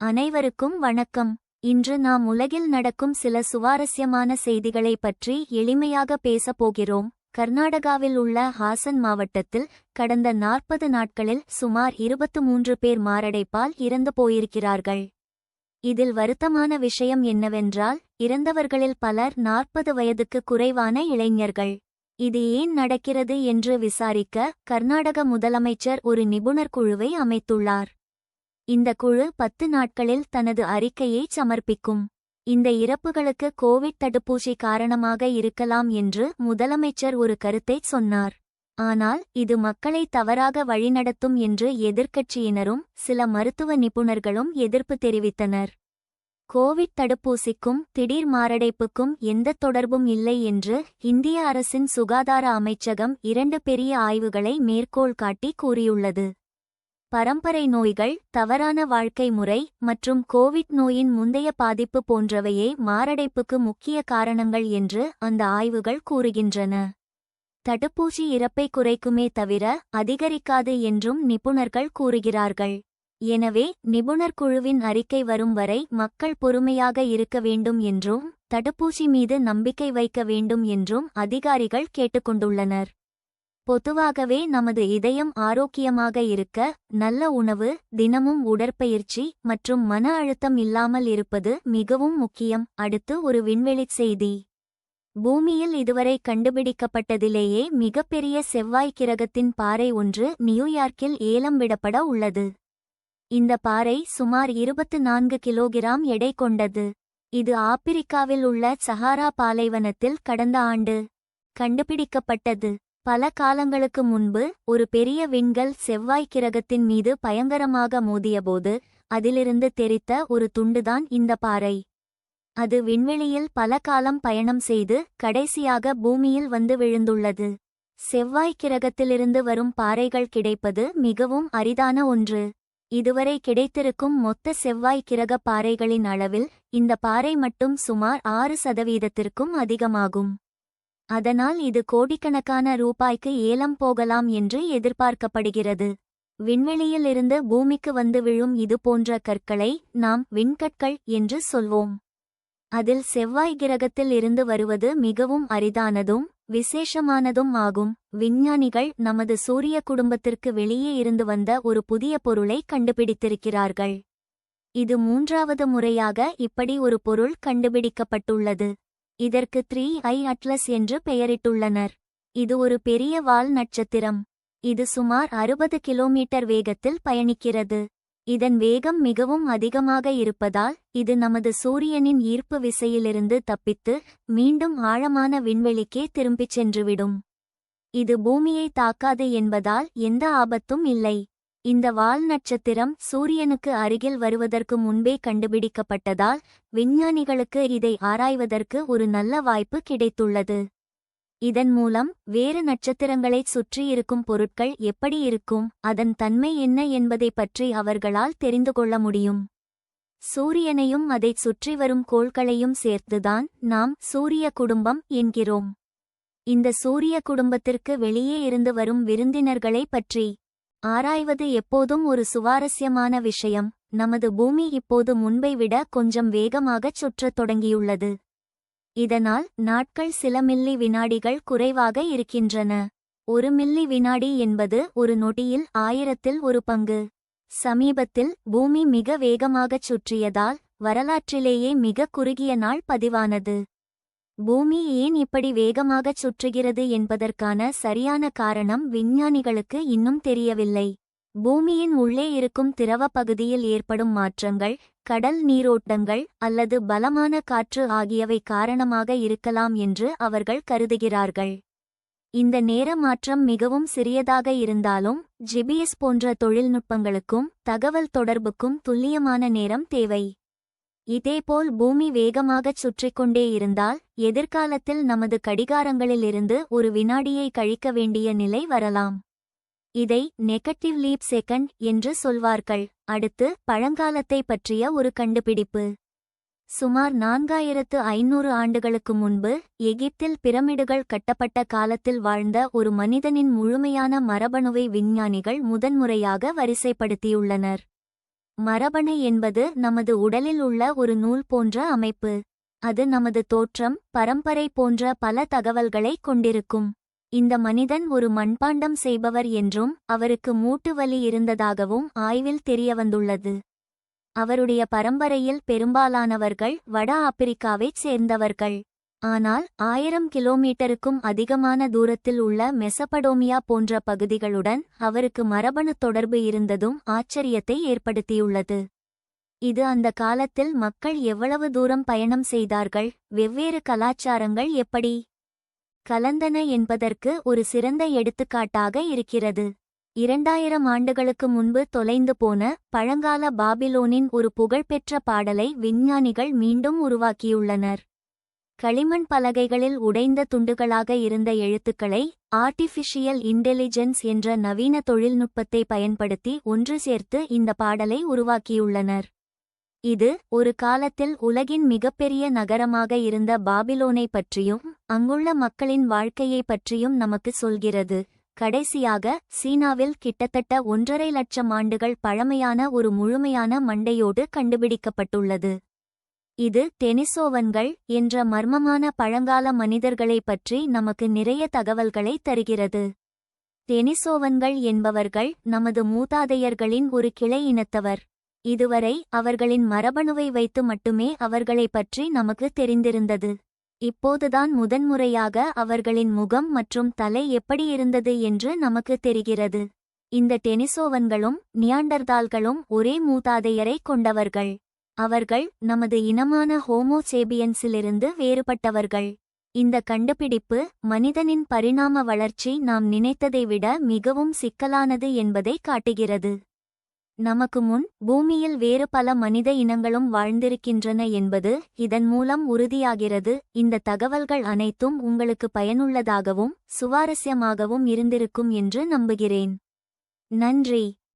அனைவருக்கும் வணக்கம். இன்று நாம் உலகில் நடக்கும் சில சுவாரஸ்யமான செய்திகளை பற்றி எளிமையாக பேசப் போகிறோம். கர்நாடகாவில் உள்ள ஹாசன் மாவட்டத்தில் கடந்த நாற்பது நாட்களில் சுமார் இருபத்து மூன்று பேர் மாரடைப்பால் இறந்து போயிருக்கிறார்கள். இதில் வருத்தமான விஷயம் என்னவென்றால் இறந்தவர்களில் பலர் நாற்பது வயதுக்கு குறைவான இளைஞர்கள். இது ஏன் நடக்கிறது என்று விசாரிக்க கர்நாடக முதலமைச்சர் ஒரு நிபுணர் குழுவை அமைத்துள்ளார். இந்த குழு பத்து நாட்களில் தனது அறிக்கையை சமர்ப்பிக்கும். இந்த இறப்புகளுக்கு கோவிட் தடுப்பூசி காரணமாக இருக்கலாம் என்று முதலமைச்சர் ஒரு கருத்தைச் சொன்னார். ஆனால் இது மக்களை தவறாக வழிநடத்தும் என்று எதிர்க்கட்சியினரும் சில மருத்துவ நிபுணர்களும் எதிர்ப்பு தெரிவித்தனர். கோவிட் தடுப்பூசிக்கும் திடீர் மாரடைப்புக்கும் எந்த தொடர்பும் இல்லை என்று இந்திய அரசின் சுகாதார அமைச்சகம் இரண்டு பெரிய ஆய்வுகளை மேற்கோள் காட்டி கூறியுள்ளது. பரம்பரை நோய்கள் தவறான வாழ்க்கை முறை மற்றும் கோவிட் நோயின் முந்தைய பாதிப்பு போன்றவையே மாரடைப்புக்கு முக்கிய காரணங்கள் என்று அந்த ஆய்வுகள் கூறுகின்றன. தடுப்பூசி இறப்பை குறைக்குமே தவிர அதிகரிக்காது என்றும் நிபுணர்கள் கூறுகிறார்கள். எனவே நிபுணர் குழுவின் அறிக்கை வரும் வரை மக்கள் பொறுமையாக இருக்க வேண்டும் என்றும் தடுப்பூசி மீது நம்பிக்கை வைக்க வேண்டும் என்றும் அதிகாரிகள் கேட்டுக்கொண்டுள்ளனர். பொதுவாகவே நமது இதயம் ஆரோக்கியமாக இருக்க நல்ல உணவு தினமும் உடற்பயிற்சி மற்றும் மன அழுத்தம் இல்லாமல் இருப்பது மிகவும் முக்கியம். அடுத்து ஒரு விண்வெளிச் செய்தி. பூமியில் இதுவரை கண்டுபிடிக்கப்பட்டதிலேயே மிகப்பெரிய செவ்வாய் கிரகத்தின் பாறை ஒன்று நியூயார்க்கில் ஏலம் விடப்பட உள்ளது. இந்த பாறை சுமார் இருபத்து நான்கு கிலோகிராம் எடை கொண்டது. இது ஆப்பிரிக்காவில் உள்ள சஹாரா பாலைவனத்தில் கடந்த ஆண்டு கண்டுபிடிக்கப்பட்டது. பல காலங்களுக்கு முன்பு ஒரு பெரிய விண்கல் செவ்வாய் கிரகத்தின் மீது பயங்கரமாக மோதியபோது அதிலிருந்து தெரித்த ஒரு துண்டுதான் இந்த பாறை. அது விண்வெளியில் பல காலம் பயணம் செய்து கடைசியாக பூமியில் வந்து விழுந்துள்ளது. செவ்வாய் கிரகத்திலிருந்து வரும் பாறைகள் கிடைப்பது மிகவும் அரிதான ஒன்று. இதுவரை கிடைத்திருக்கும் மொத்த செவ்வாய் கிரக பாறைகளின் அளவில் இந்த பாறை மட்டும் சுமார் ஆறு சதவீதத்திற்கும் அதிகமாகும். அதனால் இது கோடிக்கணக்கான ரூபாய்க்கு ஏலம் போகலாம் என்று எதிர்பார்க்கப்படுகிறது. விண்வெளியிலிருந்து பூமிக்கு வந்து விழும் இது போன்ற கற்களை நாம் விண்கற்கள் என்று சொல்வோம். அதில் செவ்வாய் கிரகத்தில் இருந்து வருவது மிகவும் அரிதானதும் விசேஷமானதும் ஆகும். விஞ்ஞானிகள் நமது சூரிய குடும்பத்திற்கு வெளியே இருந்து வந்த ஒரு புதிய பொருளை கண்டுபிடித்திருக்கிறார்கள். இது மூன்றாவது முறையாக இப்படி ஒரு பொருள் கண்டுபிடிக்கப்பட்டுள்ளது. இதற்கு த்ரீ ஐ அட்லஸ் என்று பெயரிட்டுள்ளனர். இது ஒரு பெரிய வால் நட்சத்திரம். இது சுமார் அறுபது கிலோமீட்டர் வேகத்தில் பயணிக்கிறது. இதன் வேகம் மிகவும் அதிகமாக இருப்பதால் இது நமது சூரியனின் ஈர்ப்பு விசையிலிருந்து தப்பித்து மீண்டும் ஆழமான விண்வெளிக்கே திரும்பிச் சென்றுவிடும். இது பூமியை தாக்காது என்பதால் எந்த ஆபத்தும் இல்லை. இந்த வால் நட்சத்திரம் சூரியனுக்கு அருகில் வருவதற்கு முன்பே கண்டுபிடிக்கப்பட்டதால் விஞ்ஞானிகளுக்கு இதை ஆராய்வதற்கு ஒரு நல்ல வாய்ப்பு கிடைத்துள்ளது. இதன் மூலம் வேறு நட்சத்திரங்களைச் சுற்றியிருக்கும் பொருட்கள் எப்படி இருக்கும் அதன் தன்மை என்ன என்பதை பற்றி அவர்களால் தெரிந்து கொள்ள முடியும். சூரியனையும் அதைச் சுற்றி வரும் கோள்களையும் சேர்த்துதான் நாம் சூரிய குடும்பம் என்கிறோம். இந்த சூரிய குடும்பத்திற்கு வெளியே இருந்து வரும் விருந்தினர்களை பற்றி ஆராய்வது எப்போதும் ஒரு சுவாரஸ்யமான விஷயம். நமது பூமி இப்போது முன்பை விட கொஞ்சம் வேகமாகச் சுற்றத் தொடங்கியுள்ளது. இதனால் நாட்கள் சில மில்லி வினாடிகள் குறைவாக இருக்கின்றன. ஒரு மில்லி வினாடி என்பது ஒரு நொடியில் ஆயிரத்தில் ஒரு பங்கு. சமீபத்தில் பூமி மிக வேகமாகச் சுற்றியதால் வரலாற்றிலேயே மிக குறுகிய நாள் பதிவானது. பூமி ஏன் இப்படி வேகமாகச் சுற்றுகிறது என்பதற்கான சரியான காரணம் விஞ்ஞானிகளுக்கு இன்னும் தெரியவில்லை. பூமியின் உள்ளே இருக்கும் திரவ பகுதியில் ஏற்படும் மாற்றங்கள் கடல் நீரோட்டங்கள் அல்லது பலமான காற்று ஆகியவை காரணமாக இருக்கலாம் என்று அவர்கள் கருதுகிறார்கள். இந்த நேர மாற்றம் மிகவும் சிறியதாக இருந்தாலும் ஜிபிஎஸ் போன்ற தொழில்நுட்பங்களுக்கும் தகவல் தொடர்புக்கும் துல்லியமான நேரம் தேவை. இதேபோல் பூமி வேகமாகச் சுற்றிக்கொண்டே இருந்தால் எதிர்காலத்தில் நமது கடிகாரங்களிலிருந்து ஒரு வினாடியை கழிக்க வேண்டிய நிலை வரலாம். இதை நெகட்டிவ் லீப் செகண்ட் என்று சொல்வார்கள். அடுத்து பழங்காலத்தை பற்றிய ஒரு கண்டுபிடிப்பு. சுமார் நான்காயிரத்து ஐநூறு ஆண்டுகளுக்கு முன்பு எகிப்தில் பிரமிடுகள் கட்டப்பட்ட காலத்தில் வாழ்ந்த ஒரு மனிதனின் முழுமையான மரபணுவை விஞ்ஞானிகள் முதன்முறையாக வரிசைப்படுத்தியுள்ளனர். மரபணு என்பது நமது உடலில் உள்ள ஒரு நூல் போன்ற அமைப்பு. அது நமது தோற்றம் பரம்பரை போன்ற பல தகவல்களை கொண்டிருக்கும். இந்த மனிதன் ஒரு மண்பாண்டம் செய்பவர் என்றும் அவருக்கு மூட்டு வலி இருந்ததாகவும் ஆய்வில் தெரியவந்துள்ளது. அவருடைய பரம்பரையில் பெரும்பாலானவர்கள் வட ஆப்பிரிக்காவைச் சேர்ந்தவர்கள். ஆனால் ஆயிரம் கிலோமீட்டருக்கும் அதிகமான தூரத்தில் உள்ள மெசபடோமியா போன்ற பகுதிகளுடன் அவருக்கு மரபணு தொடர்பு இருந்ததும் ஆச்சரியத்தை ஏற்படுத்தியுள்ளது. இது அந்த காலத்தில் மக்கள் எவ்வளவு தூரம் பயணம் செய்தார்கள் வெவ்வேறு கலாச்சாரங்கள் எப்படி? கலந்தன என்பதற்கு ஒரு சிறந்த எடுத்துக்காட்டாக இருக்கிறது. இரண்டாயிரம் ஆண்டுகளுக்கு முன்பு தொலைந்து போன பழங்கால பாபிலோனின் ஒரு புகழ்பெற்ற பாடலை விஞ்ஞானிகள் மீண்டும் உருவாக்கியுள்ளனர். களிமண் பலகைகளில் உடைந்த துண்டுகளாக இருந்த எழுத்துக்களை ஆர்டிஃபிஷியல் இன்டெலிஜென்ஸ் என்ற நவீன தொழில்நுட்பத்தை பயன்படுத்தி ஒன்று சேர்த்து இந்த பாடலை உருவாக்கியுள்ளனர். இது ஒரு காலத்தில் உலகின் மிகப்பெரிய நகரமாக இருந்த பாபிலோனை பற்றியும் அங்குள்ள மக்களின் வாழ்க்கையை பற்றியும் நமக்கு சொல்கிறது. கடைசியாக சீனாவில் கிட்டத்தட்ட ஒன்றரை லட்சம் ஆண்டுகள் பழமையான ஒரு முழுமையான மண்டையோடு கண்டுபிடிக்கப்பட்டுள்ளது. இது டெனிசோவன்கள் என்ற மர்மமான பழங்கால மனிதர்களைப் பற்றி நமக்கு நிறைய தகவல்களை தருகிறது. டெனிசோவன்கள் என்பவர்கள் நமது மூதாதையர்களின் ஒரு கிளை இனத்தவர். இதுவரை அவர்களின் மரபணுவை வைத்து மட்டுமே அவர்களைப் பற்றி நமக்கு தெரிந்திருந்தது. இப்போதுதான் முதன்முறையாக அவர்களின் முகம் மற்றும் தலை எப்படி இருந்தது என்று நமக்கு தெரிகிறது. இந்த டெனிசோவன்களும் நியாண்டர்தால்களும் ஒரே மூதாதையரை கொண்டவர்கள். அவர்கள் நமது இனமான ஹோமோசேபியன்ஸிலிருந்து வேறுபட்டவர்கள். இந்த கண்டுபிடிப்பு மனிதனின் பரிணாம வளர்ச்சி நாம் நினைத்ததை விட மிகவும் சிக்கலானது என்பதை காட்டுகிறது. நமக்கு முன் பூமியில் வேறு பல மனித இனங்களும் வாழ்ந்திருக்கின்றன என்பது இதன் மூலம் உறுதியாகிறது. இந்த தகவல்கள் அனைத்தும் உங்களுக்கு பயனுள்ளதாகவும் சுவாரஸ்யமாகவும் இருந்திருக்கும் என்று நம்புகிறேன். நன்றி.